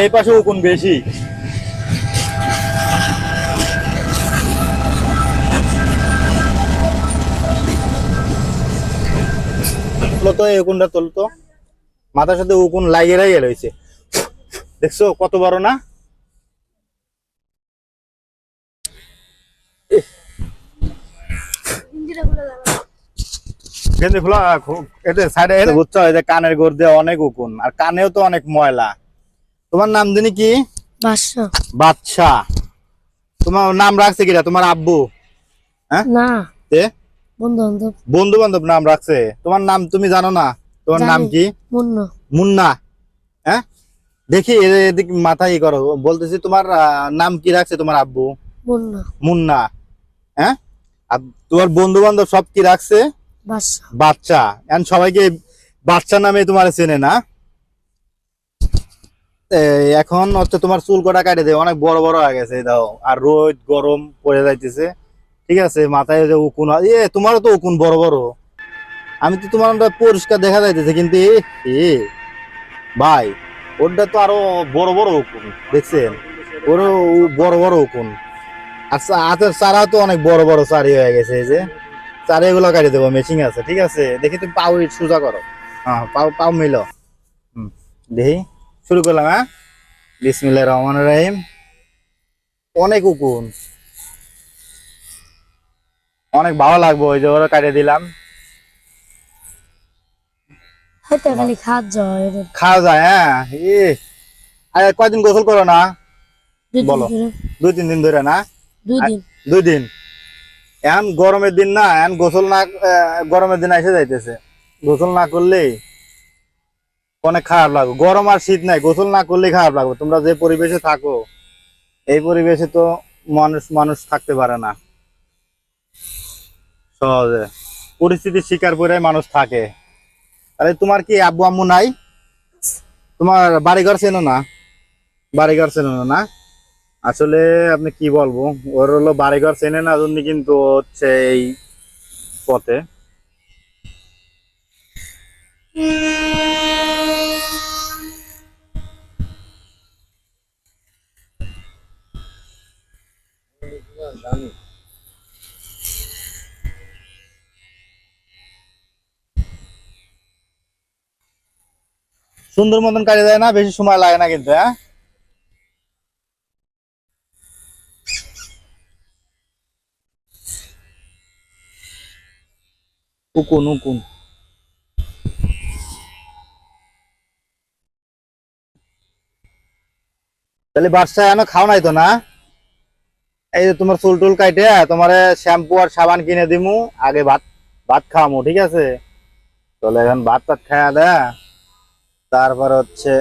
এই পাশে উকুন বেশি। তো এই উকুনটা তোলো তো। মাথার সাথে উকুন লাগিয়ে লাগিয়ে রয়েছে। দেখছ কত বড় না? গেঞ্জি খু- সাইডে বুঝছ, এই যে কানের গোড় দিয়ে অনেক উকুন, আর কানেও তো অনেক ময়লা। তোমার নাম জানি কি? বাসা বাদশা তোমার নাম রাখছে কিরা তোমার আব্বু। হ্যাঁ? না। বন্ধু বান্ধব নাম রাখছে। তোমার নাম তুমি জানো না? তোমার নাম কি? মুন্ন। মুন্না। হ্যাঁ? দেখি এদিক মাথা ই করো। বলতেছি তোমার নাম কি রাখছে তোমার আব্বু? মুন্না। হ্যাঁ? আর তোমার বন্ধু বান্ধব সব কি রাখছে? বাচ্চা এখন সবাইকে বাচ্চা নামে তোমার চেনে না? এখন হচ্ছে তোমার চুল কটা কাটে দেয়? অনেক বড় বড় হয়ে গেছে দাও। আর রোদ, গরম পড়ে যাইতেছে। ঠিক আছে, মাথায় যে উকুন এ, তোমারও তো উকুন বড় বড়। আমি তো তোমার পরিষ্কার দেখা যাইতেছে, কিন্তু ভাই ওটা তো আরও বড় বড় উকুন, দেখছেন? ওরও বড় বড় উকুন। আর হাতের চারা তো অনেক বড় বড় চারি হয়ে গেছে, এই যে। চারি এগুলো কাটি দেবো মেশিং আছে, ঠিক আছে? দেখি তুমি পাও সোজা করো। হ্যাঁ পাও পাও মিল। হুম, দেখি। শুরু করলাম হ্যাঁ? বিসমিল্লাহ রহমান রাহিম। অনেক উকুন। অনেক ভালো লাগবে ওই যে ওরা কাটিয়ে দিলাম। খাওয়া যায় হ্যাঁ? কয়দিন গোসল করো না? বলো। দুই তিন দিন ধরে না? দুই দিন। এখন গরমের দিন না এখন গোসল না গরমের দিন এসে যাইতেছে। গোসল না করলেই অনেক খারাপ লাগবে। গরম আর শীত নাই, গোসল না করলে খারাপ লাগবে। তোমরা যে পরিবেশে থাকো, এই পরিবেশে তো মানুষ মানুষ থাকতে পারে না। সহজে। পরিস্থিতির শিকার করে মানুষ থাকে। আরে, তোমার কি আব্বু আম্মু নাই? তোমার বাড়িঘর চেনো না? বাড়িঘর চেনো না আসলে আপনি কি বলব, ওর হলো বাড়িঘর চেনে না কিন্তু হচ্ছে এই পথে। সুন্দর মতন কাজে দেয় না বেশি সময় লাগে না কিন্তু হ্যাঁ উকুন উকুন তাহলে বাদশাহ এনো খাও নাই তো না? এই যে তোমার চুল টুল কাইটে, তোমার শ্যাম্পু আর সাবান কিনে দিমু, আগে ভাত ভাত খাওয়ামু, ঠিক আছে? তাহলে এখন ভাত টাত খাওয়া দেয়। তারপর হচ্ছে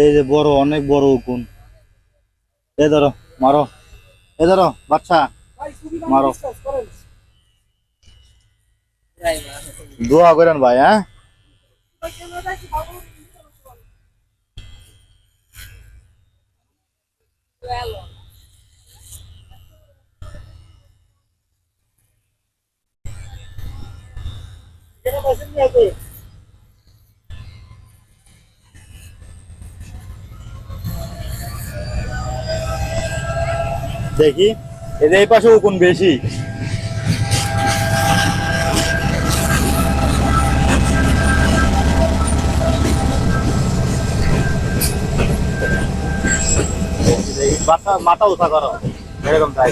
এই যে বড়, অনেক বড় উকুন। এ ধরো, মারো। এ ধরো, বাচ্চা, মারো। দোয়া করেন ভাই হ্যাঁ? দেখি। এদের এই পাশে উকুন বেশি। মাথা উঠা করো। এরকম তাই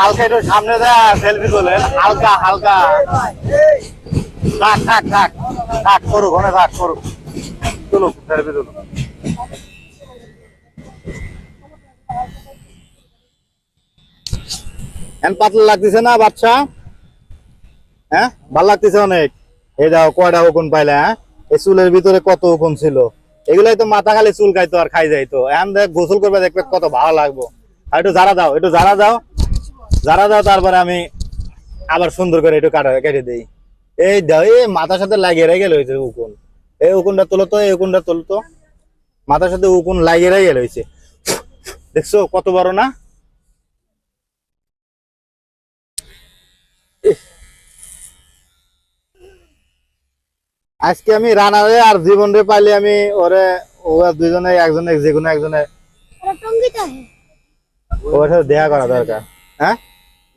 হালকা একটু সামনে যা সেলফি তোলেন হালকা হালকা। পাতলা লাগতেছে না বাচ্চা? হ্যাঁ ভালো লাগতেছে অনেক। এই দাও, কয়টা উকুন পাইলে হ্যাঁ? এই চুলের ভিতরে কত উকুন ছিল? এগুলাই তো মাথা খালি চুল খাইতো আর খাই যাইতো। এখন দেখ, গোসল করবে দেখবে কত ভালো লাগবো। আর একটু জারা দাও, একটু জারা দাও। জারা দাও তারপরে আমি আবার সুন্দর করে একটু কাটা কেটে দিই। এই দাও এই মাথার সাথে লাগিয়ে রেখে গেল হয়েছে উকুন। এই উকুনটা তোলো তো এই উকুনটা তোলো তো। মাথার সাথে উকুন লাগিয়ে রেখে গেল হয়েছে দেখছ কত বড় না? আজকে আমি রানারে আর জীবন রে পাইলে আমি ওরে ওরা দুজনে একজনে যে কোনো একজনে ওর সাথে দেখা করা দরকার। হ্যাঁ?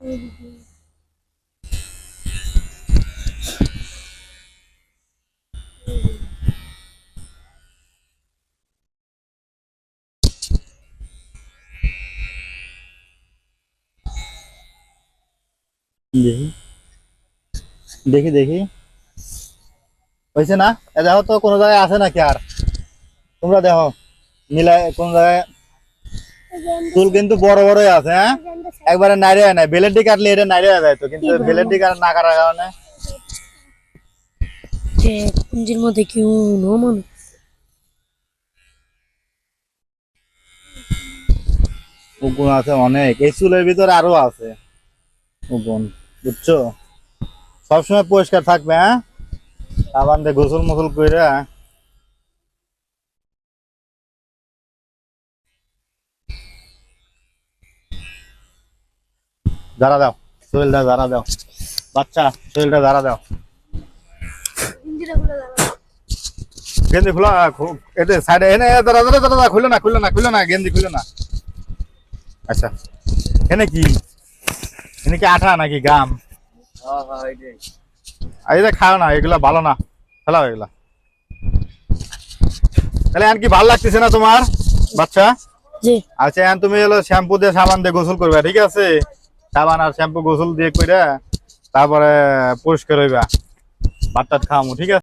দেখি দেখি হয়েছে না এ দেখো তো কোনো জায়গায় আছে নাকি আর তোমরা দেখো মিলায় কোন জায়গায় চুল কিন্তু বড় বড়ই আছে হ্যাঁ? একবারে নাইরে হয় না বেলেন্ডি কাটলে এটা নাইরে হয়ে যায় তো কিন্তু বলো? কাট না কাটার কারণে। যে পুঞ্জির মধ্যে কি উনো মনে? উগুন আছে অনেক। এই চুলের ভিতরে আরও আছে। উগুন বুঝছ? সবসময় পরিষ্কার থাকবে হ্যাঁ? সাবান দিয়ে গোসল মোসল করে দাঁড়া দাও শরীরটা দাঁড়া দাও। বাচ্চা শরীরটা দাঁড়া দাও। গেঞ্জি খুলো এতে সাইডে এনে দাঁড়া দাঁড়া দাঁড়া খুলো না খুলো না খুলো না গেঞ্জি খুলো না। আচ্ছা এনে কি? এনে কি আঠা নাকি গাম? এটা খাও না এগুলা ভালো না। ফেলাও এগুলা। তাহলে এখন কি ভালো লাগতেছে না তোমার? বাচ্চা? আচ্ছা এখন তুমি হলো শ্যাম্পু দিয়ে সাবান দিয়ে গোসল করবে ঠিক আছে? সাবান আর শ্যাম্পু গোসল দিয়ে করে তারপরে পরিষ্কার হইবা। ভাত টাত খাওয়ামু ঠিক আছে?